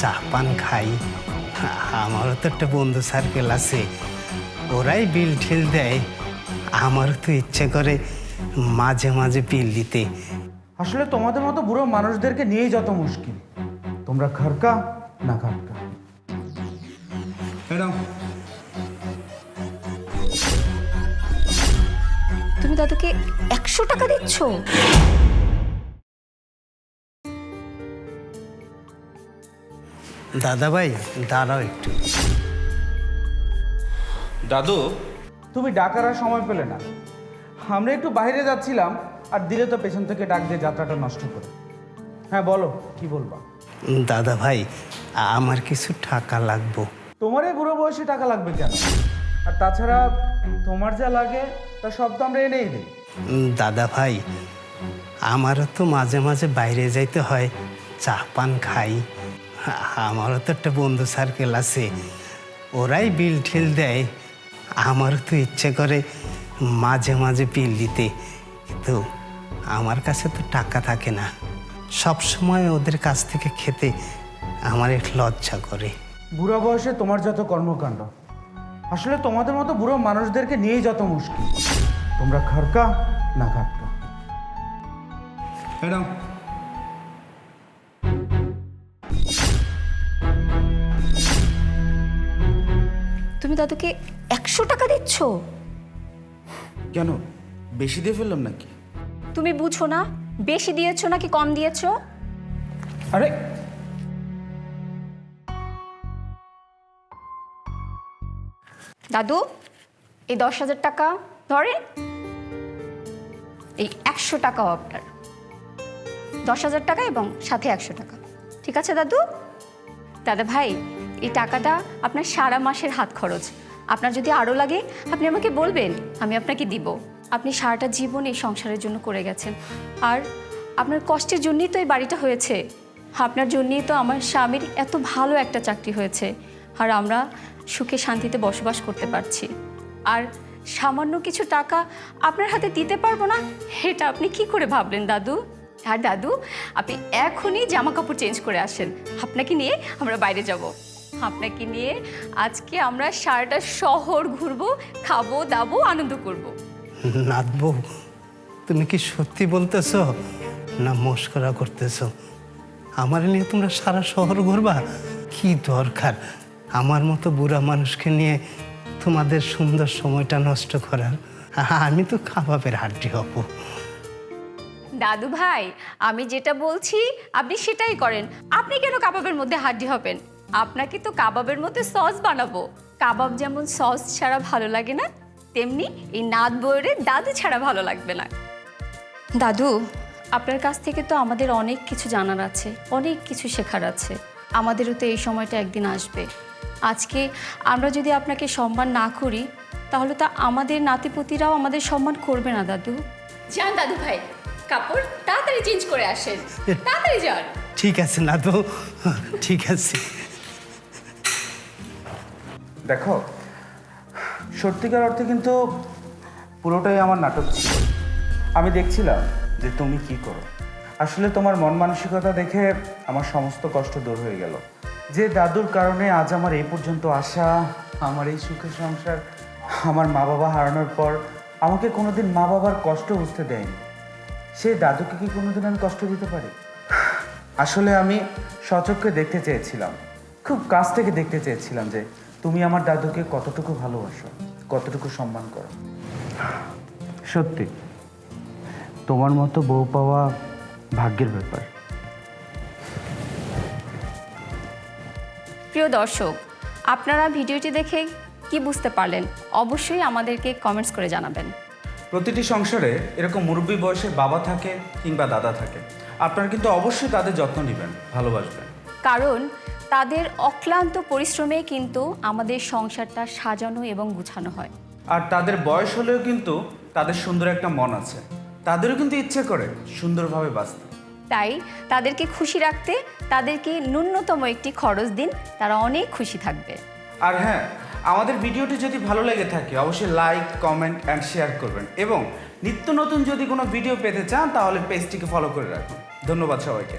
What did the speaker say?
চা পান খাই আমারও তো একটা বন্ধু সার্কেল আছে। ওরাই বিল ঠিল দেয়। আমারও তো ইচ্ছে করে মাঝে মাঝে বিল দিতে। আসলে তোমাদের মতো বুড়ো মানুষদেরকে নিয়েই যত মুশকিল। তোমরা খারকা না ম্যাডাম। তুমি দাদুকে একশো টাকা দিচ্ছ? দাদা ভাই দাঁড়াও একটু। দাদু। তুমি ডাকার আর সময় পেলে না। আমরা একটু বাইরে যাচ্ছিলাম আর দিলে তো পেছন থেকে ডাক দিয়ে যাত্রাটা নষ্ট করে। হ্যাঁ বলো কি বলবা? দাদা ভাই আমার কিছু টাকা লাগবো। তোমার এই বুড়ো বয়সে টাকা লাগবে কেন? আর তাছাড়া তোমার যা লাগে তা সব তো আমরা এনেই দিই। দাদা ভাই আমারও তো মাঝে মাঝে বাইরে যাইতে হয় চা পান খাই। আমারও তো একটা বন্ধু সার্কেল আছে। ওরাই বিল ঠিল দেয়। আমারও তো ইচ্ছে করে মাঝে মাঝে বিল দিতে। কিন্তু আমার কাছে তো টাকা থাকে না। সব সময় ওদের কাছ থেকে খেতে আমার একটু লজ্জা করে। বুড়ো বয়সে তোমার যত কর্মকাণ্ড আসলে তোমাদের মতো বুড়ো মানুষদেরকে নিয়েই যত মুশকিল। তোমরা খারকা না খাটকা। ম্যাডাম তুমি দাদুকে একশো টাকা দিচ্ছ? কেন? বেশি দিয়ে ফেললাম নাকি? তুমি বুঝো না বেশি দিয়েছ নাকি কম দিয়েছ? আরে! দাদু এই দশ হাজার টাকা ধরেন এই একশো টাকাও আপনার। দশ হাজার টাকা এবং সাথে একশো টাকা। ঠিক আছে দাদু? দাদা ভাই এই টাকাটা আপনার সারা মাসের হাত খরচ। আপনার যদি আরও লাগে, আপনি আমাকে বলবেন, আমি আপনাকে দিব। আপনি সারাটা জীবন এই সংসারের জন্য করে গেছেন। আর আপনার কষ্টের জন্যই তো এই বাড়িটা হয়েছে। আপনার জন্যই তো আমার স্বামীর এত ভালো একটা চাকরি হয়েছে। আর আমরা সুখে শান্তিতে বসবাস করতে পারছি। আর সামান্য কিছু টাকা আপনার হাতে দিতে পারব না, এটা আপনি কি করে ভাবলেন, দাদু? আর দাদু, আপনি এখনই জামা কাপড় চেঞ্জ করে আসেন। আপনাকে নিয়ে আমরা বাইরে যাব। আপনাকে নিয়ে আজকে আমরা সারাটা শহর ঘুরবো খাব দাবো আনন্দ করব। নাদবো তুমি কি সত্যি বলতেছ না মস্করা করতেছ? আমার নিয়ে তোমরা সারা শহর ঘুরবা? কি দরকার? আমার মতো বুড়া মানুষকে নিয়ে তোমাদের সুন্দর সময়টা নষ্ট করার? আমি তো কাবাবের হাড্ডি হব। দাদু ভাই আমি যেটা বলছি আপনি সেটাই করেন। আপনি কেন কাবাবের মধ্যে হাড্ডি হবেন? আপনাকে তো কাবাবের মধ্যে সস বানাবো। কাবাব যেমন সস ছাড়া ভালো লাগে না তেমনি এই নাদ বইয়ের দাদু ছাড়া ভালো লাগবে না। দাদু আপনার কাছ থেকে তো আমাদের অনেক কিছু জানার আছে অনেক কিছু শেখার আছে। আমাদেরও তো এই সময়টা একদিন আসবে। আজকে আমরা যদি আপনাকে সম্মান না করি তাহলে তো আমাদের নাতিপতিরাও আমাদের সম্মান করবে না দাদু। যান দাদু ভাই কাপড় তাড়াতাড়ি চেঞ্জ করে আসেন। তাড়াতাড়ি যান। ঠিক আছে নাথবু ঠিক আছে। দেখো, সত্যিকার অর্থে কিন্তু পুরোটাই আমার নাটক ছিল। আমি দেখছিলাম যে তুমি কি করো। আসলে তোমার মন মানসিকতা দেখে আমার সমস্ত কষ্ট দূর হয়ে গেল। যে দাদুর কারণে আজ আমার এই পর্যন্ত আসা আমার এই সুখের সংসার, আমার মা বাবা হারানোর পর আমাকে কোনোদিন মা বাবার কষ্ট বুঝতে দেয়নি। সেই দাদুকে কি কোনোদিন আমি কষ্ট দিতে পারি? আসলে আমি সচক্ষে দেখতে চেয়েছিলাম। খুব কাছ থেকে দেখতে চেয়েছিলাম যে তুমি আমার দাদুকে কতটুকু ভালোবাসো কতটুকু সম্মান করো? সত্যি তোমার মতো বউ পাওয়া ভাগ্যের ব্যাপার। প্রিয় দর্শক আপনারা ভিডিওটি দেখে কি বুঝতে পারলেন অবশ্যই আমাদেরকে কমেন্টস করে জানাবেন। প্রতিটি সংসারে এরকম মুরব্বী বয়সের বাবা থাকে কিংবা দাদা থাকে। আপনারা কিন্তু অবশ্যই তাদের যত্ন নেবেন ভালোবাসবেন। কারণ তাদের অক্লান্ত পরিশ্রমে কিন্তু আমাদের সংসারটা সাজানো এবং গুছানো হয়। আর তাদের বয়স হলেও কিন্তু তাদের সুন্দর একটা মন আছে। তাদেরও কিন্তু ইচ্ছে করে সুন্দরভাবে বাঁচতে। তাই তাদেরকে খুশি রাখতে তাদেরকে ন্যূনতম একটি খরচ দিন তারা অনেক খুশি থাকবে। আর হ্যাঁ আমাদের ভিডিওটি যদি ভালো লেগে থাকে অবশ্যই লাইক কমেন্ট অ্যান্ড শেয়ার করবেন। এবং নিত্য নতুন যদি কোনো ভিডিও পেতে চান তাহলে পেজটিকে ফলো করে রাখুন। ধন্যবাদ সবাইকে।